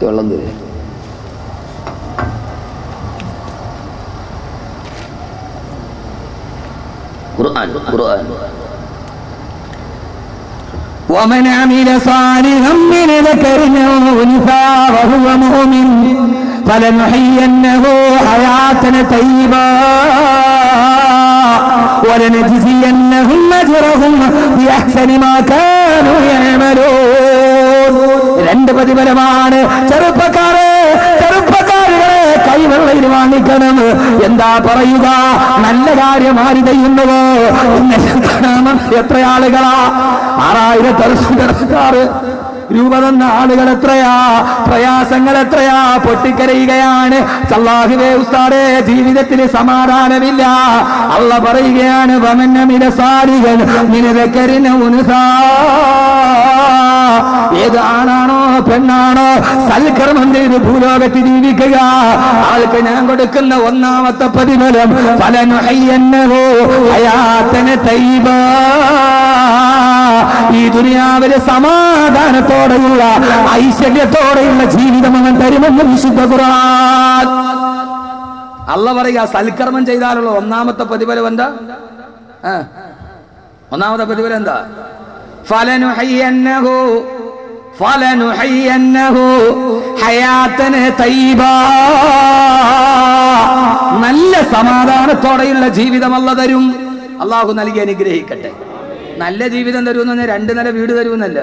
വെള്ളം തരും ഖുർആൻ ഖുർആൻ ومن عمل صالحا من ذكر او انثى وهو مؤمن فلنحيينه حياه طيبه ولنجزينهم اجرهم باحسن ما كانوا يعملون രണ്ട് പ്രതിഫലമാണ്. ചെറുപ്പക്കാരെ ചെറുപ്പക്കാരുകളെ കൈവെള്ളയിൽ വാങ്ങിക്കണം. എന്താ പറയുക? നല്ല കാര്യം ആര് ചെയ്യുന്നത്? എത്ര ആളുകളാ? ആറായിരത്തി അറുപത് രൂപ തന്ന ആളുകൾ എത്രയാ? പ്രയാസങ്ങൾ എത്രയാ? പൊട്ടിക്കരയുകയാണ്. ചല്ലാഹിവേ ഉസ്താദേ ജീവിതത്തിന് സമാധാനമില്ല. അള്ള പറയുകയാണ് വമന്നമില സാരികൾ നിനതക്കരിന് ഉനുസാ ഏത് ആണാണോ പെണ്ണാണോ സൽക്കർമ്മം ചെയ്ത് ഭൂലോകത്ത് ജീവിക്കുക. ആൾക്ക് ഞാൻ കൊടുക്കുന്ന ഒന്നാമത്തെ പ്രതിഫലം ഫലനുഹയ്യന്നഹോ അയാത്തന തൈബ ഈ ദുനിയാവിലെ സമാധാനത്തോടെയുള്ള ഐശ്വര്യത്തോടെയുള്ള ജീവിതം അവൻ തരുമെന്ന് വിശുദ്ധ ഖുർആൻ. അല്ല പറയുക സൽക്കർമ്മം ചെയ്താലുള്ള ഒന്നാമത്തെ പ്രതിഫലം എന്താ. ഒന്നാമത്തെ പ്രതിഫലം എന്താ? ഫലനുഹയ്യന്നഹു ഫലനുഹയ്യന്നഹു ഹയാത്തന തൈബ നല്ല സമാധാനത്തോടെയുള്ള ജീവിതം അല്ല തരും. അള്ളാഹു നൽകി അനുഗ്രഹിക്കട്ടെ. നല്ല ജീവിതം തരുമെന്ന് പറഞ്ഞാൽ രണ്ട് നില വീട് തരുമെന്നല്ല.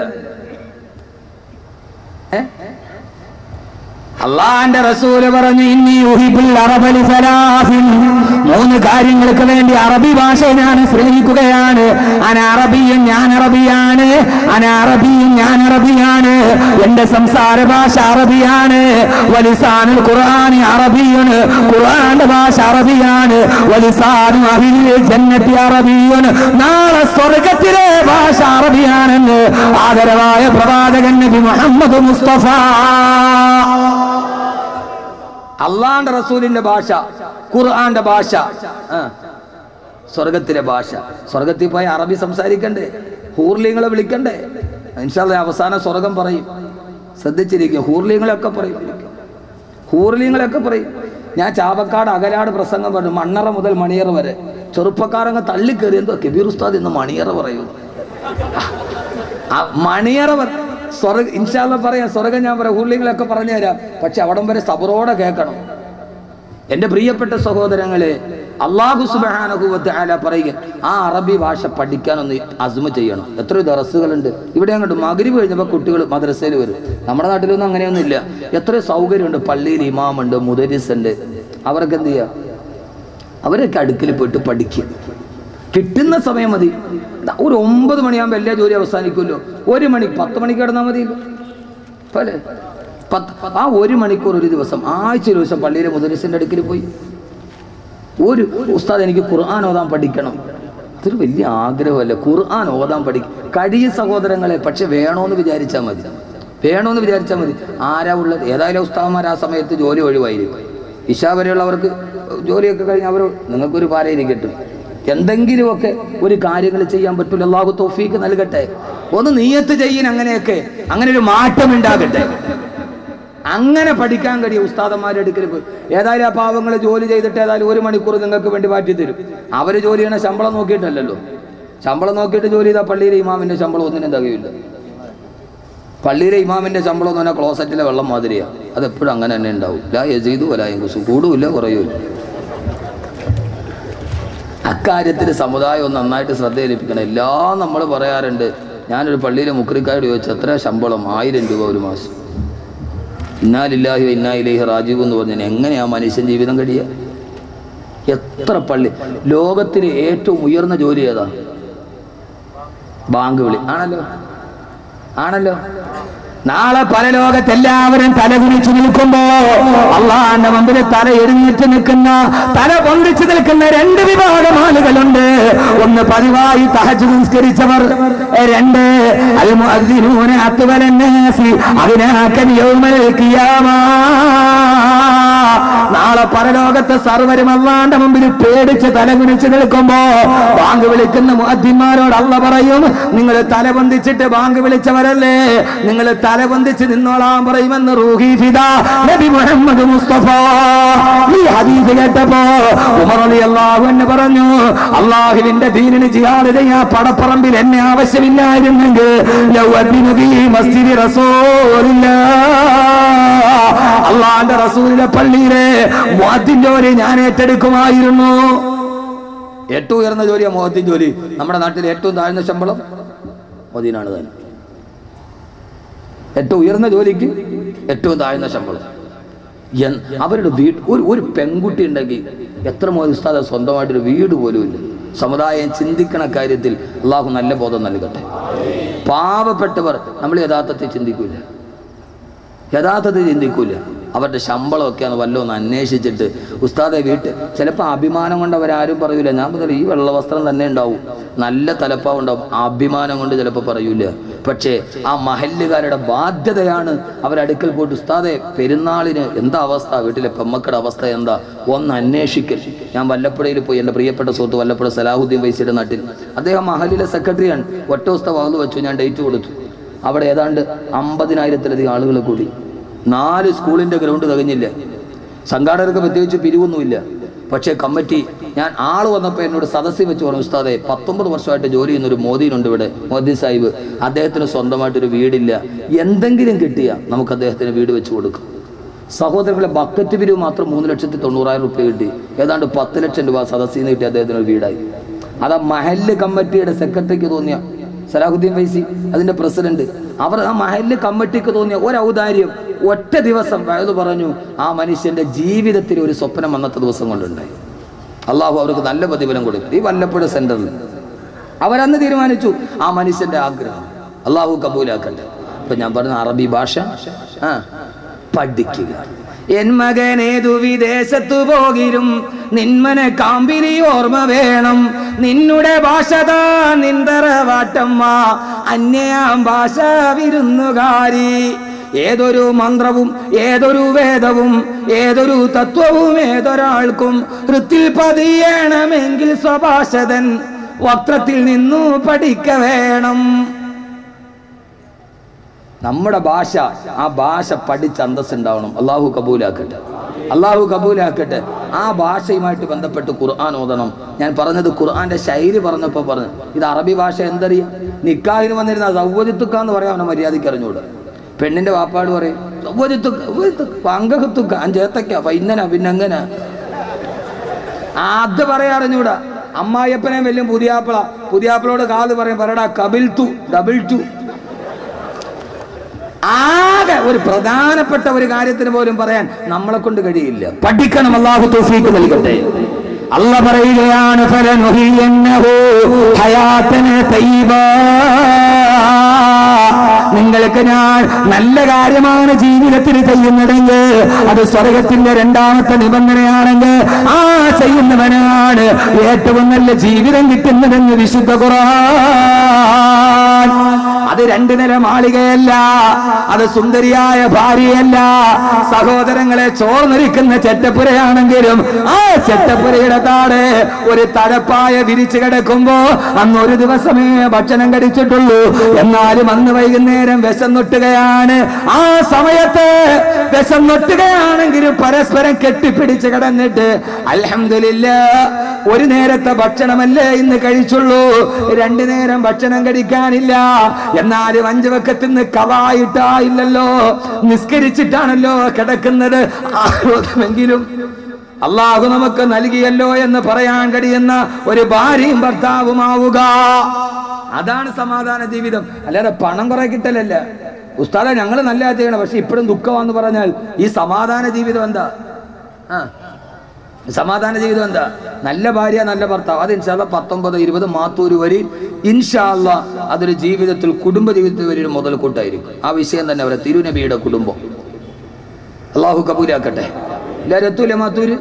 哎哎。അള്ളാന്റെ റസൂൽ പറഞ്ഞു ഇന്നി യുഹിബുൽ അറബലി സലാഫിൻ മൂന്ന് കാര്യങ്ങൾക്ക് വേണ്ടി അറബി ഭാഷ ഞാൻ സ്നേഹിക്കുകയാണ്. അന അറബിയൻ ഞാൻ അറബിയാണ്. അന അറബിയൻ ഞാൻ അറബിയാണ്. എന്റെ സംസാര ഭാഷ അറബിയാണ്. വലിസാനുൽ ഖുർആൻ അറബിയാണ്. ഖുർആന്റെ ഭാഷ അറബിയാണ്. വലിസാനു അഹിലെ ജന്നത്തി അറബിയാണ്. നാളെ സ്വർഗത്തിലെ ഭാഷ അറബിയാണെന്ന് ആദരവായ പ്രവാചകൻ നബി മുഹമ്മദ് മുസ്തഫ. അള്ളാന്റെ റസൂലിന്റെ ഭാഷ ഖുർആന്റെ ഭാഷ. സ്വർഗത്തിലെ ഭാഷ. സ്വർഗത്തിൽ പോയി അറബി സംസാരിക്കണ്ടേ? ഹൂർലിങ്ങളെ വിളിക്കണ്ടേ? ഇൻഷാല്ല അവസാനം സ്വർഗം പറയും. ശ്രദ്ധിച്ചിരിക്കും. ഹൂർലിങ്ങളെയൊക്കെ പറയും. ഹൂർലിങ്ങളെയൊക്കെ പറയും. ഞാൻ ചാവക്കാട് അകലാട് പ്രസംഗം പറഞ്ഞു. മണ്ണറ മുതൽ മണിയറ വരെ. ചെറുപ്പക്കാരങ്ങ് തള്ളിക്കേറി. എന്തോ കബീർ ഉസ്താദ് ഇന്ന് മണിയറ പറയൂ മണിയറ സ്വർഗ ഇൻഷാല്ല പറയാം. സ്വർഗം ഞാൻ പറയാം. ഹുള്ളിങ്ങളൊക്കെ പറഞ്ഞു തരാം പക്ഷെ അവിടം വരെ സബറോടെ കേൾക്കണം. എന്റെ പ്രിയപ്പെട്ട സഹോദരങ്ങളെ അള്ളാഹു സുബാനഹുവത്ത് പറയുക ആ അറബി ഭാഷ പഠിക്കാനൊന്ന് അസുമ ചെയ്യണം. എത്രയോ ദറസുകളുണ്ട് ഇവിടെ അങ്ങോട്ട് മകരി കഴിഞ്ഞപ്പോൾ കുട്ടികൾ മദ്രസയിൽ വരും. നമ്മുടെ നാട്ടിലൊന്നും അങ്ങനെയൊന്നും ഇല്ല എത്രയോ സൗകര്യമുണ്ട്. പള്ളിയിൽ ഇമാമുണ്ട് മുദരിസ് ഉണ്ട് അവർക്ക് എന്ത് ചെയ്യുക? അവരൊക്കെ അടുക്കൽ പോയിട്ട് പഠിക്കുക. കിട്ടുന്ന സമയം മതി. ഒരു ഒമ്പത് മണിയാകുമ്പോൾ എല്ലാ ജോലി അവസാനിക്കുമല്ലോ. ഒരു മണി പത്ത് മണിക്ക് കിടന്നാൽ മതി. പോലെ പത്ത് ആ ഒരു മണിക്കൂർ ഒരു ദിവസം ആഴ്ച ഒരു ദിവസം പള്ളിയിലെ മുദരിസിന്റെ അടുക്കൽ പോയി. ഒരു ഉസ്താദ് എനിക്ക് ഖുർആൻ ഓതാൻ പഠിക്കണം. അതൊരു വലിയ ആഗ്രഹമല്ല? ഖുർആൻ ഓതാൻ പഠിക്കും കഴിയ സഹോദരങ്ങളെ പക്ഷെ വേണോന്ന് വിചാരിച്ചാൽ മതി. വേണോന്ന് വിചാരിച്ചാൽ മതി. ആരാ ഉള്ളത്? ഏതായാലും ഉസ്താദന്മാർ ആ സമയത്ത് ജോലി ഒഴിവായിരിക്കും. ഇഷാ വരെയുള്ളവർക്ക് ജോലിയൊക്കെ കഴിഞ്ഞ് അവർ നിങ്ങൾക്കൊരു പാരയിരിക്കട്ടും എന്തെങ്കിലുമൊക്കെ ഒരു കാര്യങ്ങൾ ചെയ്യാൻ പറ്റില്ല അള്ളാഹു തോഫീക്ക് നൽകട്ടെ. ഒന്ന് നീയത്ത് ചെയ്യൻ അങ്ങനെയൊക്കെ. അങ്ങനെ ഒരു മാറ്റം ഉണ്ടാകട്ടെ. അങ്ങനെ പഠിക്കാൻ കഴിയും ഉസ്താദന്മാരുടെ പോയി. ഏതായാലും ആ പാവങ്ങൾ ജോലി ചെയ്തിട്ട് ഏതായാലും ഒരു മണിക്കൂർ നിങ്ങൾക്ക് വേണ്ടി മാറ്റി തരും. അവർ ജോലി ചെയ്യണ ശമ്പളം നോക്കിയിട്ടല്ലല്ലോ. ശമ്പളം നോക്കിയിട്ട് ജോലി ചെയ്താൽ പള്ളിയിലെ ഇമാമിന്റെ ശമ്പളം ഒന്നിനും തകയില്ല പള്ളിയിലെ ഇമാമിന്റെ ശമ്പളം എന്ന് പറഞ്ഞാൽ ക്ലോസറ്റിലെ വെള്ളം മാതിരിയാണ് അത് എപ്പോഴും അങ്ങനെ തന്നെ ഉണ്ടാവും. ലാ യസീദു വലായും കുസും കൂടുമില്ല കുറയൂല അക്കാര്യത്തിൽ സമുദായം ഒന്ന് നന്നായിട്ട് ശ്രദ്ധ ഏൽപ്പിക്കണം എല്ലാം നമ്മൾ പറയാറുണ്ട് ഞാനൊരു പള്ളിയിലെ മുക്രിക്കാരോട് ചോദിച്ചു എത്ര ശമ്പളം? ആയിരം രൂപ ഒരു മാസം. ഇന്നാലില്ലാഹി ഇന്നായിലേഹി രാജീവ് എന്ന് പറഞ്ഞാൽ എങ്ങനെയാ മനുഷ്യൻ ജീവിതം കഴിയുക? എത്ര പള്ളി? ലോകത്തിലെ ഏറ്റവും ഉയർന്ന ജോലി ഏതാ? ബാങ്ക് വിളി. ആണല്ലോ? ആണല്ലോ? നാളെ പരലോകത്ത് എല്ലാവരും തല കുനിച്ചു നിൽക്കുമ്പോ അള്ളാന്റെ മുമ്പിൽ തല എഴുന്നേറ്റ് നിൽക്കുന്ന തല പൊന്തിച്ചു നിൽക്കുന്ന രണ്ട് വിഭാഗം ആളുകളുണ്ട്. ഒന്ന് പതിവായി തഹജ് സംസ്കരിച്ചവർ രണ്ട്. അൽ അത്തുവരൻ അതിനാക്കൻ യൗമൽ നാളെ പരലോകത്തെ സർവരും അള്ളാന്റെ മുമ്പിൽ പേടിച്ച് തലകുനിച്ച് നിൽക്കുമ്പോ ബാങ്ക് വിളിക്കുന്ന മാധ്യമാരോട് അള്ള പറയും നിങ്ങൾ തലബന്ധിച്ചിട്ട് ബാങ്ക് വിളിച്ചവരല്ലേ? നിങ്ങൾ തലബന്ധിച്ച് നിന്നോളാൻ പറയുമെന്ന് റൂഹി ഫിദ നബി മുഹമ്മദ് മുസ്തഫ. ഈ ഹദീസ് കേട്ടപ്പോ ഉമർ റളിയല്ലാഹു അൻഹു പറഞ്ഞു അള്ളാഹുവിന്റെ ദീനിന് ജിഹാദ് ചെയ്യാ പടപ്പറമ്പിൽ എന്നെ ആവശ്യമില്ലായിരുന്നെങ്കിൽ മസ്ജിദി റസൂലില്ലാഹ് അള്ളാന്റെ റസൂലിന്റെ പള്ളിയിലെ ജോലി ഞാൻ ഏറ്റെടുക്കുമായിരുന്നു. ഏറ്റവും ഉയർന്ന ജോലിയാണ് മോഹത്തിൻ ജോലി. നമ്മുടെ നാട്ടിൽ ഏറ്റവും താഴ്ന്ന ശമ്പളം മോദിനാണ് തന്നെ. ഏറ്റവും ഉയർന്ന ജോലിക്ക് ഏറ്റവും താഴ്ന്ന ശമ്പളം. അവരുടെ വീട് ഒരു ഒരു പെൺകുട്ടി ഉണ്ടെങ്കിൽ എത്ര മോദി ഉസ്താദ് സ്വന്തമായിട്ടൊരു വീട് പോലും ഇല്ല. സമുദായം ചിന്തിക്കണ കാര്യത്തിൽ അള്ളാഹു നല്ല ബോധം നൽകട്ടെ. പാവപ്പെട്ടവർ നമ്മൾ യഥാർത്ഥത്തിൽ ചിന്തിക്കൂല. യഥാർത്ഥത്തിൽ ചിന്തിക്കൂല. അവരുടെ ശമ്പളമൊക്കെയാണ് വല്ലതും ഒന്ന് അന്വേഷിച്ചിട്ട്. ഉസ്താദെ വീട്ടിൽ ചിലപ്പോൾ അഭിമാനം കൊണ്ട് അവരാരും പറയൂല. ഞാൻ പറഞ്ഞു ഈ വെള്ളവസ്ത്രം തന്നെ ഉണ്ടാവും. നല്ല തലപ്പാവ് ഉണ്ടാവും അഭിമാനം കൊണ്ട് ചിലപ്പോൾ പറയൂല. പക്ഷേ ആ മഹല്ലുകാരുടെ ബാധ്യതയാണ് അവരടുക്കൽ പോയിട്ട് ഉസ്താദെ പെരുന്നാളിന് എന്താ അവസ്ഥ? വീട്ടിലെ പെമ്മക്കടെ അവസ്ഥ എന്താ? ഒന്ന് അന്വേഷിക്കൽ ഞാൻ വല്ലപ്പുഴയിൽ പോയി. എന്റെ പ്രിയപ്പെട്ട സുഹൃത്ത് വല്ലപ്പുഴ സലാഹുദ്ദീൻ വൈസിയുടെ നാട്ടിൽ. അദ്ദേഹം മഹലിലെ സെക്രട്ടറിയാണ്. ഒറ്റ ദിവസത്തെ വാങ്ങു വെച്ചു. ഞാൻ ഡേറ്റ് കൊടുത്തു. അവിടെ ഏതാണ്ട് അമ്പതിനായിരത്തിലധികം ആളുകൾ കൂടി. നാല് സ്കൂളിന്റെ ഗ്രൗണ്ട് തികഞ്ഞില്ല. സംഘാടകർക്ക് പ്രത്യേകിച്ച് പിരിവൊന്നുമില്ല. പക്ഷേ കമ്മിറ്റി ഞാൻ ആൾ വന്നപ്പോൾ എന്നോട് സദസ്സിൽ വെച്ച് പറഞ്ഞു ഉസ്താദെ പത്തൊമ്പത് വർഷമായിട്ട് ജോലി ചെയ്യുന്ന ഒരു മോദിയിലുണ്ട് ഇവിടെ മോദി സാഹിബ്. അദ്ദേഹത്തിന് സ്വന്തമായിട്ടൊരു വീടില്ല. എന്തെങ്കിലും കിട്ടിയാൽ നമുക്ക് അദ്ദേഹത്തിന് വീട് വെച്ച് കൊടുക്കും. സഹോദരങ്ങളെ ബക്കറ്റ് പിരിവ് മാത്രം മൂന്ന് ലക്ഷത്തി തൊണ്ണൂറായിരം റുപ്യ കിട്ടി. ഏതാണ്ട് പത്ത് ലക്ഷം രൂപ സദസ്സിൽ നിന്ന് കിട്ടി അദ്ദേഹത്തിന് ഒരു വീടായി. അതാ മഹല്ല് കമ്മിറ്റിയുടെ സെക്രട്ടറിക്ക് തോന്നിയ സലാഹുദ്ദീൻ ഫൈസി അതിന്റെ പ്രസിഡന്റ്. അവർ ആ മഹല്ല് കമ്മിറ്റിക്ക് തോന്നിയ ഒരു ഔദാര്യം ഒറ്റ ദിവസം വയത് പറഞ്ഞു ആ മനുഷ്യന്റെ ജീവിതത്തിൽ ഒരു സ്വപ്നം അന്നത്തെ ദിവസം കൊണ്ടുണ്ടായി. അള്ളാഹു അവർക്ക് നല്ല പ്രതിഫലം കൊടുക്കും. ഈ വല്ലപ്പുഴ സെന്ററിൽ അവരന്ന് തീരുമാനിച്ചു ആ മനുഷ്യന്റെ ആഗ്രഹം. അള്ളാഹു കബൂലാക്കണ്ട അപ്പൊ ഞാൻ പറഞ്ഞ അറബി ഭാഷ ആ പഠിക്കുക. എൻ മകനേതു വിദേശത്തു പോകിലും നിന്മനെ കാമ്പിനി ഓർമ്മ വേണം. നിന്നുടെ ഭാഷതാ നിന്തറവാട്ടമ്മ അന്യാം ഭാഷ വിരുന്നുകാരി. ഏതൊരു മന്ത്രവും ഏതൊരു വേദവും ഏതൊരു തത്വവും ഏതൊരാൾക്കും വൃത്തിൽ പതിയണമെങ്കിൽ സ്വഭാഷതൻ വക്രത്തിൽ നിന്നു പഠിക്ക വേണം. നമ്മുടെ ഭാഷ ആ ഭാഷ പഠിച്ച് അന്തസ് ഉണ്ടാവണം. അള്ളാഹു കബൂലാക്കട്ടെ. അള്ളാഹു കബൂലാക്കട്ടെ. ആ ഭാഷയുമായിട്ട് ബന്ധപ്പെട്ട് ഖുർആൻ ഓതണം. ഞാൻ പറഞ്ഞത് ഖുർആന്റെ ശൈലി പറഞ്ഞപ്പോൾ പറഞ്ഞു. ഇത് അറബി ഭാഷ എന്തറിയാം? നിക്കാഹിന് വന്നിരുന്ന സൗവദിത്തുക്ക എന്ന് പറയാൻ അവനെ മര്യാദയ്ക്ക് അറിഞ്ഞൂടെ പെണ്ണിന്റെ വാപ്പാട് പറയും സൗവജിത്തുക്ക പങ്കത്തുക്ക അഞ്ചേത്തക്ക പൈന്നന അങ്ങന അത് പറയാ അറിഞ്ഞൂടാ അമ്മായിയപ്പനെ വലിയ പുതിയാപ്പിള പുതിയാപ്പിളോട് കാത് പറയും പറയടാ കബിൽ ടു ഡബിൾ ടു ഒരു പ്രധാനപ്പെട്ട ഒരു കാര്യത്തിന് പോലും പറയാൻ നമ്മളെ കൊണ്ട് കഴിയില്ല. പഠിക്കണം അള്ളാഹു തോഫീക്ക് നൽകട്ടെ. അല്ല പറയുകയാണ് നിങ്ങൾക്ക് ഞാൻ നല്ല കാര്യമാണ് ജീവിതത്തിൽ ചെയ്യുന്നതെങ്കിൽ അത് സ്വർഗത്തിന്റെ രണ്ടാമത്തെ നിബന്ധനയാണെങ്കിൽ ആ ചെയ്യുന്നവനാണ് ഏറ്റവും നല്ല ജീവിതം കിട്ടുന്നതെന്ന് വിശുദ്ധ ഖുർആൻ. അത് രണ്ടു നില മാളികയല്ല. അത് സുന്ദരിയായ ഭാര്യയല്ല. സഹോദരങ്ങളെ ചോർന്നിരിക്കുന്ന ചെറ്റപ്പുരയാണെങ്കിലും ആ ചെറ്റപ്പുരയുടെ താടെ ഒരു തഴപ്പായ വിരിച്ചു കിടക്കുമ്പോ അന്ന് ഒരു ദിവസമേ ഭക്ഷണം കഴിച്ചിട്ടുള്ളൂ. എന്നാലും അന്ന് വൈകുന്നേരം വിശന്നൊട്ടുകയാണ്. ആ സമയത്ത് വിശന്നൊട്ടുകയാണെങ്കിലും പരസ്പരം കെട്ടിപ്പിടിച്ച് കിടന്നിട്ട് അലഹമില്ല ഒരു നേരത്തെ ഭക്ഷണമല്ലേ ഇന്ന് കഴിച്ചുള്ളൂ. രണ്ടു നേരം ഭക്ഷണം കഴിക്കാനില്ല. എന്നാലും അഞ്ചു വക്കത്തിന്ന് കവായിട്ടായില്ലല്ലോ നിസ്കരിച്ചിട്ടാണല്ലോ കിടക്കുന്നത്. ആരോഗ്യമെങ്കിലും അള്ളാഹു നമുക്ക് നൽകിയല്ലോ എന്ന് പറയാൻ കഴിയുന്ന ഒരു ഭാര്യയും ഭർത്താവുമാവുക. അതാണ് സമാധാന ജീവിതം. അല്ലാതെ പണം കുറെ കിട്ടലല്ല. ഉസ്താദ ഞങ്ങൾ നല്ല ചെയ്യണം. പക്ഷെ ഇപ്പോഴും ദുഃഖമാന്ന് പറഞ്ഞാൽ ഈ സമാധാന ജീവിതം എന്താ? ആ സമാധാന ജീവിതം എന്താ നല്ല ഭാര്യ നല്ല ഭർത്താവ്. അത് ഇൻഷാല്ല പത്തൊമ്പത് ഇരുപത് മാത്തൂര് വരി ഇൻഷാല്ല അതൊരു ജീവിതത്തിൽ കുടുംബ ജീവിതത്തിൽ ഒരു മുതൽക്കൂട്ടായിരിക്കും. ആ വിഷയം തന്നെ അവരെ തിരുനബിയുടെ കുടുംബം. അള്ളാഹു കബൂലാക്കട്ടെ. എല്ലാവരും എത്തൂല്ലേ മാത്തൂര്?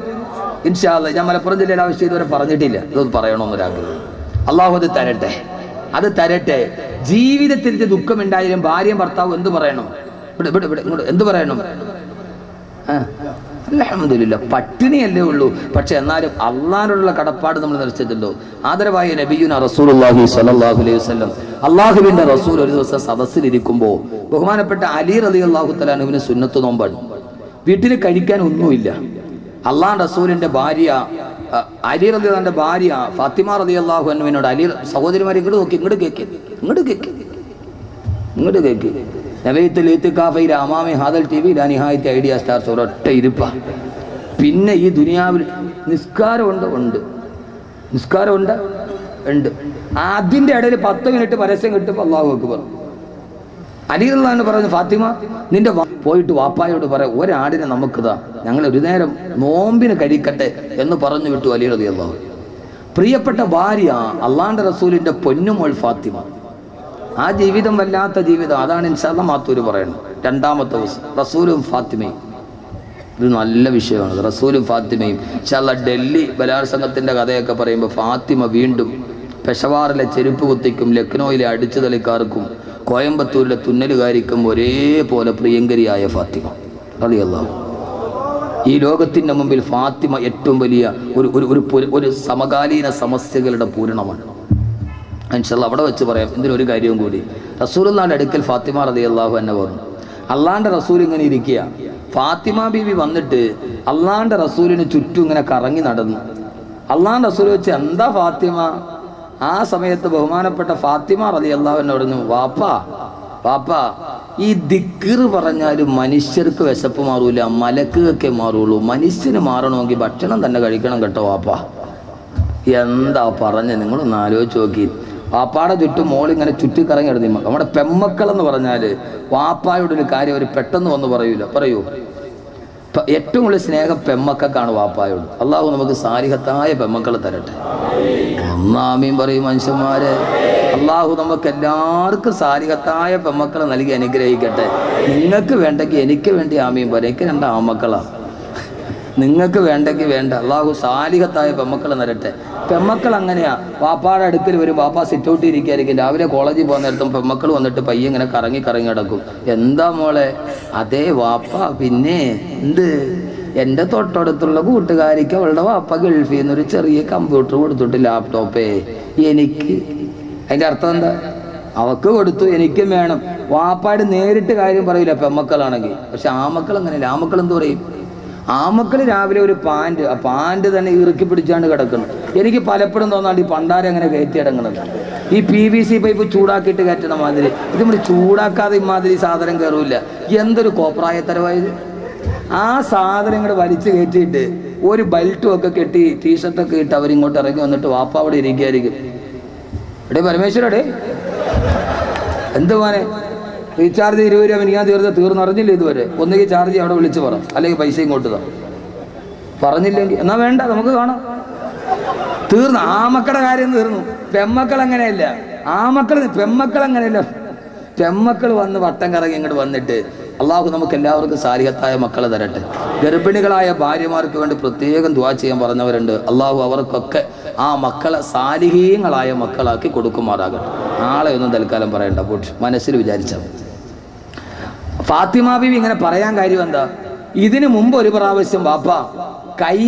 ഇൻഷാല്ല ഞാൻ മലപ്പുറം ജില്ലയിൽ ആവശ്യം ഇതുവരെ പറഞ്ഞിട്ടില്ല. ഇതൊന്ന് പറയണമെന്നൊരാഗ്രഹം. അള്ളാഹു അത് തരട്ടെ. അത് തരട്ടെ. ജീവിതത്തിൽ ദുഃഖം ദുഃഖമുണ്ടായാലും ഭാര്യയും ഭർത്താവും എന്ത് പറയണം? ഇവിടെ ഇവിടെ ഇവിടെ എന്ത് പറയണം? ആ. അലഹമില്ല പട്ടിണിയല്ലേ ഉള്ളൂ. പക്ഷെ എന്നാലും അള്ളാനുള്ള കടപ്പാട് നമ്മൾ നിറച്ചിട്ടുണ്ടോ ആദരവായ നബിയുന റസൂലുള്ളാഹി സ്വല്ലല്ലാഹു അലൈഹി വസല്ലം. അള്ളാഹുവിന്റെ റസൂൽ ഒരു ദിവസം സദസ്സിലിരിക്കുമ്പോൾ ബഹുമാനപ്പെട്ട അലി റലി അള്ളാഹു തലാനുവിന് സുന്നത്ത് നോമ്പാണ്. വീട്ടിൽ കഴിക്കാൻ ഒന്നുമില്ല. അള്ളാഹ് റസൂലിന്റെ ഭാര്യ അലി റലി തന്റെ ഭാര്യ ഫാത്തിമ റലി അള്ളാഹു അനുവിനോട് അലി സഹോദരിമാരെ ഇങ്ങോട്ട് നോക്കി ഇങ്ങോട്ട് കേക്ക് ഇങ്ങോട്ട് കേക്ക് ഇങ്ങോട്ട് കേക്ക്. നവയത്തിൽ ഏത്തുക്കാഫയിൽ അമാമി ഹാദൽ ടി വി നിഹായത്തെ ഐഡിയ സ്റ്റാർസ് ഒരൊറ്റ ഇരുപ്പ. പിന്നെ ഈ ദുനിയാവിൽ നിസ്കാരമുണ്ട് ഉണ്ട്. നിസ്കാരമുണ്ട് ഉണ്ട്. അതിന്റെ ഇടയിൽ പത്ത് മിനിറ്റ് പരസ്യം കിട്ടുമ്പോൾ അള്ളാഹു അക്ബർ. അലികളാണ് പറഞ്ഞു ഫാത്തിമ നിന്റെ പോയിട്ട് വാപ്പായോട് പറയാം ഒരാടിനെ നമുക്കിതാ. ഞങ്ങൾ ഒരു നേരം നോമ്പിന് കഴിക്കട്ടെ എന്ന് പറഞ്ഞു വിട്ടു അലി റതി അള്ളാഹു പ്രിയപ്പെട്ട ഭാര്യ അള്ളാന്റെ റസൂലിന്റെ പൊന്നുമോൾ ഫാത്തിമ. ആ ജീവിതം വല്ലാത്ത ജീവിതം. അതാണ് ഇൻഷാല്ല മാത്തൂര് പറയുന്നത്. രണ്ടാമത്തെ ദിവസം. റസൂലും ഫാത്തിമയും. ഇത് നല്ല വിഷയമാണ്. റസൂലും ഫാത്തിമയും. ഇൻഷാല്ല ഡൽഹി ബലാത്സംഗത്തിന്റെ കഥയൊക്കെ പറയുമ്പോൾ ഫാത്തിമ വീണ്ടും പെഷവാറിലെ ചെരുപ്പ് കുത്തിക്കും ലക്നോയിലെ അടിച്ചു തളിക്കാർക്കും കോയമ്പത്തൂരിലെ തുന്നലുകാരിക്കും ഒരേപോലെ പ്രിയങ്കരിയായ ഫാത്തിമ. അറിയല്ലാവും ഈ ലോകത്തിന്റെ മുമ്പിൽ ഫാത്തിമ ഏറ്റവും വലിയ ഒരു ഒരു ഒരു സമകാലീന സമസ്യകളുടെ പൂരണമാണ്. അൻഷല്ല അവിടെ വെച്ച് പറയാം. ഇതിനൊരു കാര്യവും കൂടി. റസൂലിനാട് അടുക്കൽ ഫാത്തിമ റതി അള്ളാഹു എന്നെ പറഞ്ഞു. അള്ളാന്റെ റസൂൽ ഇങ്ങനെ ഇരിക്കുക ഫാത്തിമ ബീവി വന്നിട്ട് അള്ളാന്റെ റസൂലിന് ചുറ്റും ഇങ്ങനെ കറങ്ങി നടന്നു. അള്ളാന്റെ റസൂൽ വെച്ച് എന്താ ഫാത്തിമ? ആ സമയത്ത് ബഹുമാനപ്പെട്ട ഫാത്തിമ റതി അള്ളാഹു എന്നെ പറഞ്ഞു വാപ്പാ വാപ്പാ ഈ ദിക്കർ പറഞ്ഞാലും മനുഷ്യർക്ക് വിശപ്പ് മാറൂല മലക്കുകൾക്കേ മാറുള്ളൂ. മനുഷ്യന് മാറണമെങ്കിൽ ഭക്ഷണം തന്നെ കഴിക്കണം കേട്ടോ വാപ്പാ. എന്താ പറഞ്ഞ് നിങ്ങളൊന്ന് ആലോചിച്ച് നോക്കി. വാപ്പാടെ ചുറ്റും മോളിങ്ങനെ ചുറ്റിക്കറങ്ങി കിടന്നു നമ്മുടെ പെമ്മക്കൾ എന്ന് പറഞ്ഞാൽ വാപ്പായുടെ ഒരു കാര്യം അവർ പെട്ടെന്ന് വന്ന് പറയൂല. പറയൂ. ഏറ്റവും കൂടുതൽ സ്നേഹം പെമ്മക്കാണ് വാപ്പായോട്. അള്ളാഹു നമുക്ക് സാരിഹത്തായ പെമ്മക്കളെ തരട്ടെ. ഒന്നാമീൻ പറയും മനുഷ്യന്മാരെ. അള്ളാഹു നമുക്ക് എല്ലാവർക്കും സാരിഹത്തായ പെമ്മക്കളെ നൽകി അനുഗ്രഹിക്കട്ടെ. നിങ്ങൾക്ക് വേണ്ടെങ്കിൽ എനിക്ക് വേണ്ടി ആമീൻ പറയും. എനിക്ക് രണ്ട് ആമക്കളാണ് നിങ്ങൾക്ക് വേണ്ടെങ്കിൽ വേണ്ട. അള്ളാഹു സാലികത്തായ പെമ്മക്കൾ നിരട്ടെ. പെമ്മക്കൾ അങ്ങനെയാ. വാപ്പാടെ അടുക്കൽ വരും വാപ്പ സിറ്റ് ഔട്ട് ഇരിക്കായിരിക്കും. രാവിലെ കോളേജിൽ പോകുന്ന നേരത്തും പെമ്മക്കൾ വന്നിട്ട് പയ്യെ ഇങ്ങനെ കറങ്ങി കറങ്ങി കിടക്കും എന്താ മോളെ? അതേ വാപ്പ പിന്നെ എന്ത്? എന്റെ തൊട്ടടുത്തുള്ള കൂട്ടുകാരിക്ക് അവളുടെ വാപ്പ ഗൾഫിൽ നിന്ന് ഒരു ചെറിയ കമ്പ്യൂട്ടർ കൊടുത്തിട്ട് ലാപ്ടോപ്പേ എനിക്ക്. അതിന്റെ അർത്ഥം എന്താ? അവക്ക് കൊടുത്തു എനിക്കും വേണം. വാപ്പാട് നേരിട്ട് കാര്യം പറയില്ല പെമ്മക്കളാണെങ്കിൽ. പക്ഷെ ആമക്കൾ അങ്ങനെയല്ല ആമക്കൾ എന്ത് പറയും? ആമക്കൾ രാവിലെ ഒരു പാന്റ് ആ പാന്റ് തന്നെ ഇറുക്കി പിടിച്ചാണ്ട് കിടക്കുന്നത് എനിക്ക് പലപ്പോഴും തോന്നാണ്ട് ഈ പണ്ടാരം അങ്ങനെ കയറ്റി ഇടങ്ങുന്നത്. ഈ പി വി സി പൈപ്പ് ചൂടാക്കിയിട്ട് കയറ്റണ മാതിരി. ഇത് നമ്മൾ ചൂടാക്കാതെ ഇമാതിരി സാധനം കയറൂല എന്തൊരു കോപ്രായത്തരമായത്. ആ സാധനങ്ങൾ വലിച്ചു കയറ്റിയിട്ട് ഒരു ബെൽറ്റും ഒക്കെ കെട്ടി ടീഷർട്ടൊക്കെ ഇട്ട് അവരിങ്ങോട്ട് ഇറങ്ങി വന്നിട്ട് വാപ്പ അവിടെ ഇരിക്കുകയായിരിക്കും എടേ പരമേശ്വരടേ. എന്ത് റീചാർജ് ഇരുപത് രൂപ എനിക്ക് ഞാൻ തീർത്ത് തീർന്നറിഞ്ഞില്ല ഇതുവരെ? ഒന്നുകിൽ ചാർജ് അവിടെ വിളിച്ച് പറ. അല്ലെങ്കിൽ പൈസ ഇങ്ങോട്ട് താ പറഞ്ഞില്ലെങ്കിൽ എന്നാ വേണ്ട നമുക്ക് കാണാം. തീർന്നു. ആമക്കളുടെ കാര്യം തീർന്നു. പെമ്മക്കൾ അങ്ങനെയല്ല. ആമക്കൾ പെമ്മക്കൾ അങ്ങനെയല്ല. പെമ്മക്കൾ വന്ന് വട്ടം കറങ്ങി ഇങ്ങോട്ട് വന്നിട്ട് അള്ളാഹു നമുക്ക് എല്ലാവർക്കും സാരിഹത്തായ മക്കളെ തരട്ടെ. ഗർഭിണികളായ ഭാര്യമാർക്ക് വേണ്ടി പ്രത്യേകം ദുവാ ചെയ്യാൻ പറഞ്ഞവരുണ്ട്. അള്ളാഹു അവർക്കൊക്കെ ആ മക്കളെ സാലിഹീങ്ങളായ മക്കളാക്കി കൊടുക്കുമാറാകട്ടെ. നാളെ ഒന്നും തൽക്കാലം പറയണ്ട മനസ്സിൽ വിചാരിച്ചാൽ. ഫാത്തിമ ബിബി ഇങ്ങനെ പറയാൻ കാര്യം എന്താ? ഇതിനു മുമ്പ് ഒരു പ്രാവശ്യം ബാപ്പ കൈ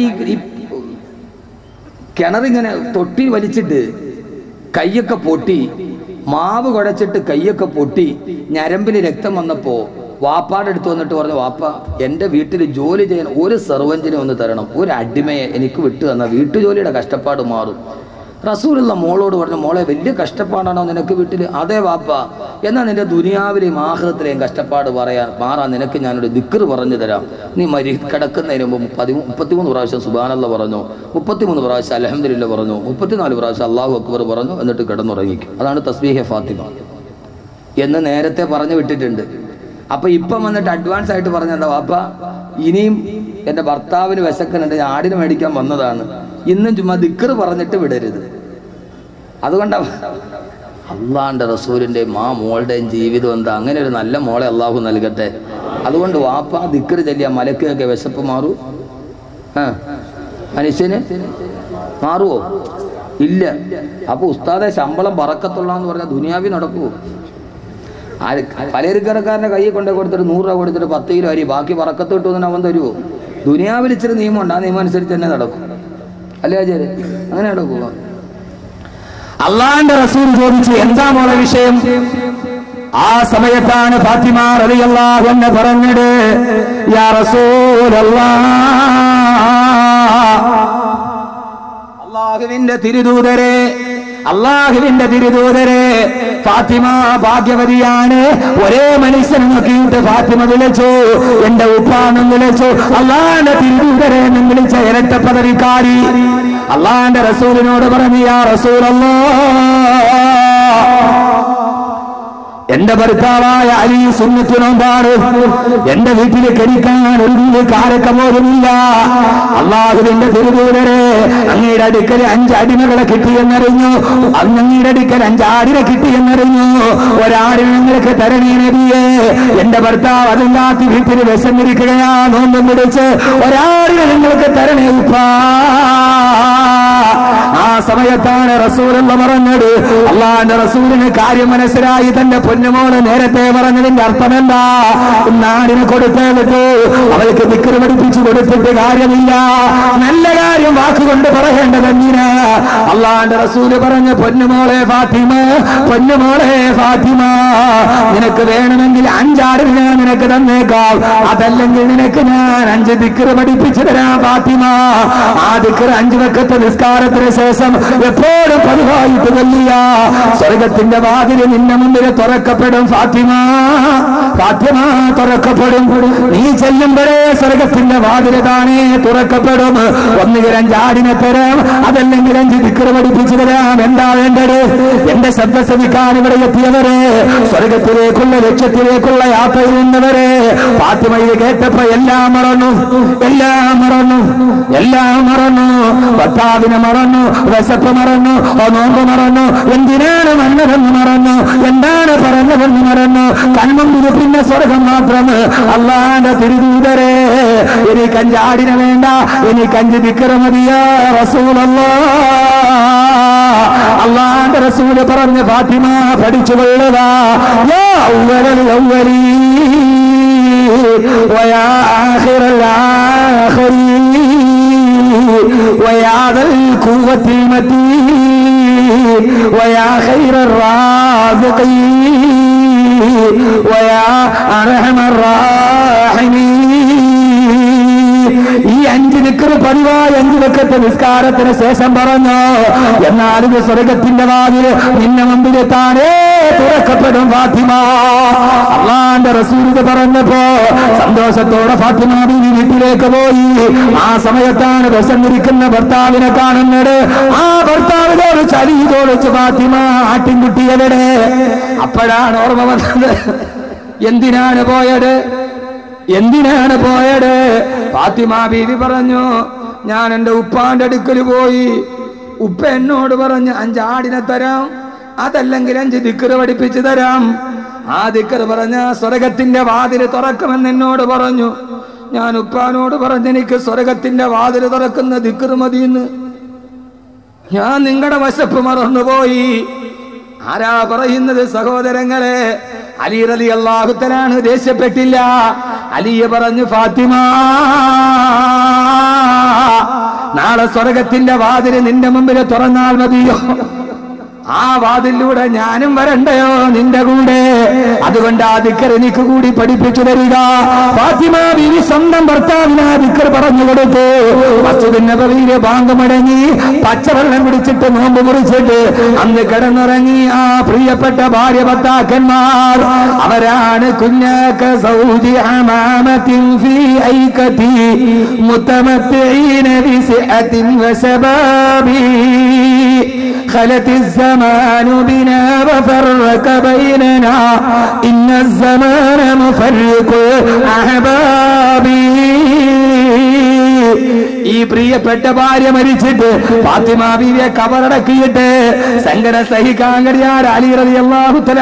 കിണറിങ്ങനെ തൊട്ടി വലിച്ചിട്ട് കൈയൊക്കെ പൊട്ടി മാവ് കുഴച്ചിട്ട് കൈയൊക്കെ പൊട്ടി ഞരമ്പിൽ രക്തം വന്നപ്പോ വാപ്പാടെ അടുത്ത് വന്നിട്ട് പറഞ്ഞു വാപ്പ എന്റെ വീട്ടിൽ ജോലി ചെയ്യാൻ ഒരു സെർവന്റിനെ ഒന്ന് തരണം. ഒരു അടിമയെ എനിക്ക് വിട്ടു തന്ന വീട്ടുജോലിയുടെ കഷ്ടപ്പാട് മാറും. റസൂലുള്ള മോളോട് പറഞ്ഞു മോളെ വലിയ കഷ്ടപ്പാടാണോ നിനക്ക് വീട്ടിൽ അതേ വാപ്പ എന്നാൽ നിന്റെ ദുനിയാവിലെയും ആഹൃതത്തിലെയും കഷ്ടപ്പാട് പറയാൻ മാറാൻ നിനക്ക് ഞാനൊരു ദിക്കർ പറഞ്ഞു തരാം. നീ മരി കിടക്കുന്നതിന് മുമ്പ് പതി മുപ്പത്തിമൂന്ന് പ്രാവശ്യം സുബാനല്ല പറഞ്ഞു. മുപ്പത്തിമൂന്ന് പ്രാവശ്യം അലഹമില്ല പറഞ്ഞു. മുപ്പത്തിനാല് പ്രാവശ്യം അള്ളാഹു അക്ബർ പറഞ്ഞു എന്നിട്ട് കിടന്നുറങ്ങിക്കും. അതാണ് തസ്ബീഹെ ഫാത്തിമ. എന്ന് നേരത്തെ പറഞ്ഞു വിട്ടിട്ടുണ്ട്. അപ്പൊ ഇപ്പം വന്നിട്ട് അഡ്വാൻസ് ആയിട്ട് പറഞ്ഞ എന്താ വാപ്പ ഇനിയും എന്റെ ഭർത്താവിന് വിശക്കുന്നുണ്ട് ഞാൻ ആടിന് മേടിക്കാൻ വന്നതാണ്. ഇന്നും ചുമ്മാ ദിക്കർ പറഞ്ഞിട്ട് വിടരുത്. അതുകൊണ്ടാണ് അള്ളാന്റെ റസൂലിന്റെ മാ മോളുടെയും ജീവിതം എന്താ? അങ്ങനെ ഒരു നല്ല മോളെ അള്ളാഹു നൽകട്ടെ. അതുകൊണ്ട് വാപ്പ ദിക്കർ ചൊല്ലിയ മലക്കൊക്കെ വിശപ്പ് മാറൂ. ആ മനുഷ്യന് മാറുവോ? ഇല്ല. അപ്പൊ ഉസ്താദെ ശമ്പളം പറക്കത്തുള്ളാന്ന് പറഞ്ഞാൽ ദുനിയാവി നടക്കൂ ആര് പലചരക്കടക്കാരന്റെ കയ്യിൽ കൊണ്ടു കൊടുത്തിട്ട് നൂറ് രൂപ കൊടുത്തിട്ട് പത്ത് കിലോ അരി ബാക്കി പറക്കത്ത് അവൻ തരുവോ? ദുനിയാവിൽ ഇച്ചിരി നിയമമുണ്ട്. ആ നിയമം അനുസരിച്ച് തന്നെ നടക്കും. അല്ലേ ആചാര്യ? അങ്ങനെ പോവാ അള്ളാന്റെ റസൂൽ ചോദിച്ചു എന്താ മോളെ വിഷയം? ആ സമയത്താണ് ഫാത്തിമ റളിയല്ലാഹു എന്ന് പറഞ്ഞത് യാ അള്ളാഹുവിന്റെ തിരുദൂതരെ അള്ളാഹുവിന്റെ തിരുദൂതരെ ഫാത്തിമ ഭാഗ്യവതിയാണ്. ഒരേ മനുഷ്യനെ നോക്കിയിട്ട് ഫാത്തിമ വിളിച്ചു. എന്റെ ഉപ്പാണെന്ന് വിളിച്ചു. അള്ളാന്റെ തിരുദൂതരെ എന്നും വിളിച്ച ഇരട്ട പദവിക്കാരി. അള്ളാന്റെ റസൂലിനോട് പറഞ്ഞു യാ റസൂലല്ലാ. എന്റെ ഭർത്താവായ അലി സുന്നത്ത് നോമ്പാണ് എന്റെ വീട്ടിൽ കഴിക്കാൻ ഒരു കാരക്ക പോലുമില്ല. അള്ളാഹുവിന്റെ തിരുദൂരരെ അങ്ങയുടെ അടുക്കൽ അഞ്ച് അടിമകളെ കിട്ടിയെന്നറിഞ്ഞു അങ്ങയുടെ അടുക്കൽ അഞ്ചാടിനെ കിട്ടിയെന്നറിഞ്ഞു ഒരാടിനെ നിങ്ങൾക്ക് തരണേ നബിയേ. എന്റെ ഭർത്താവ് അതില്ലാത്ത വീട്ടിൽ വിശന്നിരിക്കുകയാ നോമ്പും പിടിച്ച് ഒരാടിനെ നിങ്ങൾക്ക് തരണേ ഉപ്പാ. സമയത്താണ് റസൂൽ എന്ന് പറഞ്ഞത്. അള്ളാന്റെ റസൂലിന് കാര്യം മനസ്സിലായി. തന്റെ പൊന്നുമോൾ നേരത്തെ പറഞ്ഞതിന്റെ അർത്ഥം എന്താ നാടിന് കൊടുത്തേക്ക് അവൾക്ക് നിക്കറ് പഠിപ്പിച്ചു കൊടുത്തിട്ട് കാര്യമില്ല. നല്ല കാര്യം വാക്കുകൊണ്ട് പറയേണ്ടത് എന്തിനാ? അള്ളാന്റെ റസൂൽ പറഞ്ഞ പൊന്നുമോളെ ഫാത്തിമ പൊന്നുമോളെ ഫാത്തിമ നിനക്ക് വേണമെങ്കിൽ അഞ്ചാറ് ഞാൻ നിനക്ക് തന്നേക്കാം. അതല്ലെങ്കിൽ നിനക്ക് ഞാൻ അഞ്ച് ദിക്കറ് പഠിപ്പിച്ചു തരാം ഫാത്തിമ. ആ ദിക്കറ് അഞ്ചു വക്കത്തെ നിസ്കാരത്തിന് ശേഷം എപ്പോഴും പതിവായിട്ട് നൽകിയ സ്വർഗത്തിന്റെ വാതിൽ നിന്റെ മുമ്പിൽ തുറക്കപ്പെടും ഫാത്തിമ. ഫാത്തിമ തുറക്കപ്പെടും. നീ ചെല്ലുമ്പോഴേ സ്വർഗത്തിന്റെ വാതിൽ താനേ തുറക്കപ്പെടും. ഒന്നുകിൽ അഞ്ചാടിനെ തരാം അതല്ലെങ്കിൽ അഞ്ച് ദിക്കറ് പഠിപ്പിച്ചു തരാം. എന്താ വേണ്ടത്? എന്റെ ശബ്ദ ശ്രമിക്കാൻ ഇവിടെ എത്തിയവരെ സ്വർഗത്തിലേക്കുള്ള ലക്ഷ്യത്തിലേക്കുള്ള യാത്രയിൽ നിന്നവരെ. ഫാത്തിമ ഇത് കേട്ടപ്പോ എല്ലാം മറന്നു എല്ലാം മറന്നു എല്ലാം മറന്നു. ഭർത്താവിനെ മറന്നു വിശപ്പ് മറന്നു നോമ്പ് മറന്നു. എന്തിനാണ് വന്നതെന്ന് മറന്നു? എന്താണ് പറഞ്ഞതെന്ന് മറന്നു? കൺമുമ്പിന് പിന്നെ സ്വർഗം മാത്രം അള്ളാന്റെ തിരുദൂതരെ ഇനി കഞ്ചാടിനെ വേണ്ട ഇനി കഞ്ചി വിക്ര റസൂലല്ലാ. അള്ളാന്റെ റസൂൽ പറഞ്ഞ ഫാത്തിമ പഠിച്ചു കൊള്ളതാ അവ്വലൽ അവ്വലീൻ ويا آخر الآخرين ويا ذا القوة المتين ويا خير الرازقين ويا أرحم الراحمين ഈ അഞ്ച് നിക്കറ് പതിവായി അഞ്ചു വെക്കത്തെ നിസ്കാരത്തിന് ശേഷം പറഞ്ഞു എന്നാൽ ഇത് സ്വർഗത്തിന്റെ വാതില് നിന്നെ മുമ്പിൽ താനേ തുറക്കപ്പെടും ഫാത്തിമ. അള്ളാന്റെ റസൂലിത് പറഞ്ഞപ്പോ സന്തോഷത്തോടെ ഫാത്തിമ ബീവി വീട്ടിലേക്ക് പോയി. ആ സമയത്താണ് വിശന്നിരിക്കുന്ന ഭർത്താവിനെ കാണുന്നത്. ആ ഭർത്താവിനോട് ചലി ചോദിച്ച് ഫാത്തിമ ആട്ടിൻകുട്ടിയവിടെ അപ്പോഴാണ് ഓർമ്മ വന്നത്. എന്തിനാണ് പോയത്? എന്തിനാണ് പോയത്? ഫാത്തിമ ബീവി പറഞ്ഞു ഞാൻ എന്റെ ഉപ്പാന്റെ അടുക്കൽ പോയി. ഉപ്പ എന്നോട് പറഞ്ഞ് അഞ്ചാടിനെ തരാം. അതല്ലെങ്കിൽ അഞ്ച് ദിക്കറ് പഠിപ്പിച്ചു തരാം. ആ ദിക്കർ പറഞ്ഞ സ്വർഗത്തിന്റെ വാതിൽ തുറക്കുമെന്ന് എന്നോട് പറഞ്ഞു. ഞാൻ ഉപ്പാനോട് പറഞ്ഞെനിക്ക് സ്വർഗത്തിന്റെ വാതിൽ തുറക്കുന്ന ദിക്കർ മതിയെന്ന്. ഞാൻ നിങ്ങളുടെ വശപ്പ് മറന്നുപോയി. ആരാ പറയുന്നത് സഹോദരങ്ങളെ? അലി റലി അള്ളാഹുത്തലാണ് ദേഷ്യപ്പെട്ടില്ല. അലിയെ പറഞ്ഞു ഫാത്തിമ നാളെ സ്വർഗത്തിന്റെ വാതിൽ നിന്റെ മുമ്പിൽ തുറന്നാൽ മതിയോ? ആ വാതിലൂടെ ഞാനും വരണ്ടയോ നിന്റെ കൂടെ? അതുകൊണ്ട് ആ ദിക്കർ എനിക്ക് കൂടി പഠിപ്പിച്ചു തരിക. ഫാത്തിമ ബിവി സ്വന്തം ഭർത്താവിന് ആ ദിക്കർ പറഞ്ഞു കൊടുത്തു. വസ്തുവിന്റെ പതിയിലെ മടങ്ങി പച്ചവെള്ളം പിടിച്ചിട്ട് നോമ്പ് മുറിച്ചിട്ട് അന്ന് കിടന്നുറങ്ങി ആ പ്രിയപ്പെട്ട ഭാര്യ ഭർത്താക്കന്മാർ അവരാണ് കുഞ്ഞാക്ക സൗദി അമാമത്തിൻ ഫീ خلت الزمان بنا وفرق بيننا إن الزمان مفرق أحبابي ഈ പ്രിയപ്പെട്ട ഭാര്യ മരിച്ചിട്ട് ഫാത്തിമ ബീവിയെ കബറടക്കിയിട്ട് സങ്കടം സഹിക്കാൻ കഴിയാൻ അലി റളിയല്ലാഹു തആല